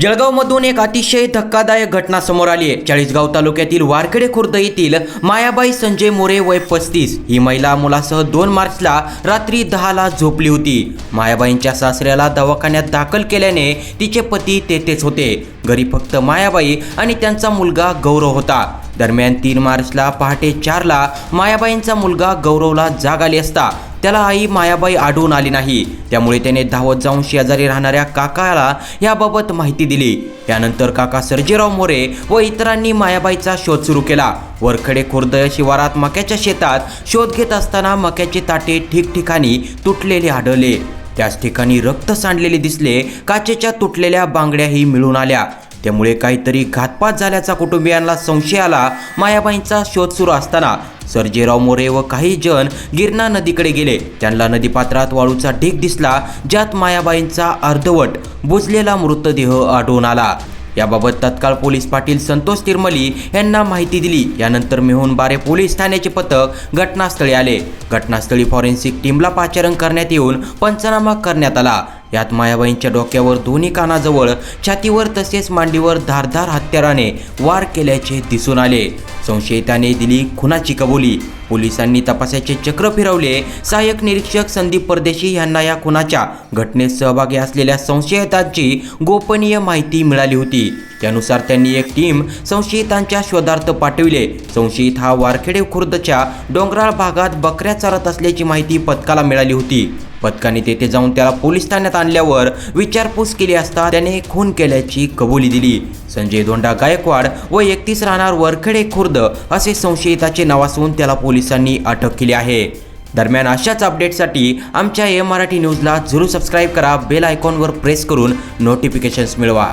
जळगावमधून एक अतिशय धक्कादायक घटना समोर आली आहे. चाळीसगाव तालुक्यातील वारखेडे खुर्द येथील मायाबाई संजय मोरे वय पस्तीस. ही महिला मुलासह दोन मार्चला रात्री दहाला झोपली होती. मायाबाईंच्या सासऱ्याला दवाखान्यात दाखल केल्याने तिचे पती तेथेच होते. घरी फक्त मायाबाई आणि त्यांचा मुलगा गौरव होता. दरम्यान तीन मार्चला पहाटे चारला मायाबाईंचा मुलगा गौरवला जाग आली असता त्याला आई मायाबाई आढळून आली नाही. त्यामुळे त्याने धावत जाऊन शेजारी राहणाऱ्या काकाला याबाबत माहिती दिली. त्यानंतर काका सर्जेराव मोरे व इतरांनी मायाबाईचा शोध सुरू केला. वरखडे खुर्द शिवारात मक्याच्या शेतात शोध घेत असताना मक्याचे ताटे ठिकठिकाणी तुटलेले आढळले. त्याच ठिकाणी रक्त सांडलेले दिसले. काचेच्या तुटलेल्या बांगड्याही मिळून आल्या. त्यामुळे काहीतरी घातपात झाल्याचा कुटुंबियांना संशय आला. मायाबाईंचा शोध सुरू असताना सर्जेराव मोरे व काही जण गिरणा नदीकडे गेले. त्यांना नदीपात्रात वाळूचा ढीग दिसला ज्यात मायाबाईंचा अर्धवट बुजलेला मृतदेह आढळून आला. याबाबत तत्काळ पोलीस पाटील संतोष तिरमली यांना माहिती दिली. यानंतर मेहून बारे पोलीस ठाण्याचे पथक घटनास्थळी आले. घटनास्थळी फॉरेन्सिक टीमला पाचारण करण्यात येऊन पंचनामा करण्यात आला. यात मायाबाईंच्या डोक्यावर दोन्ही कानाजवळ छातीवर तसेच मांडीवर धारधार हत्याराने वार केल्याचे दिसून आले. संशयिताने दिली खुनाची कबुली. पोलिसांनी तपासाचे चक्र फिरवले. सहाय्यक निरीक्षक संदीप परदेशी यांना या खुनाच्या घटनेत सहभागी असलेल्या संशयितांची गोपनीय माहिती मिळाली होती. त्यानुसार त्यांनी एक टीम संशयितांच्या शोधार्थ पाठविले. संशयित हा वारखेडे खुर्दच्या डोंगराळ भागात बकऱ्या चारत असल्याची माहिती पथकाला मिळाली होती. पथकाने तेथे जाऊन त्याला पोलीस ठाण्यात आणल्यावर विचारपूस केली असता त्याने खून केल्याची कबुली दिली. संजय दोंडा गायकवाड व एकतीस राहणार वरखेडे खुर्द असे संशयिताचे नाव असून त्याला पोलिसांनी अटक केली आहे. दरम्यान अशाच अपडेटसाठी आमच्या ए मराठी न्यूजला जरूर सबस्क्राईब करा बेल आयकॉनवर प्रेस करून नोटिफिकेशन्स मिळवा.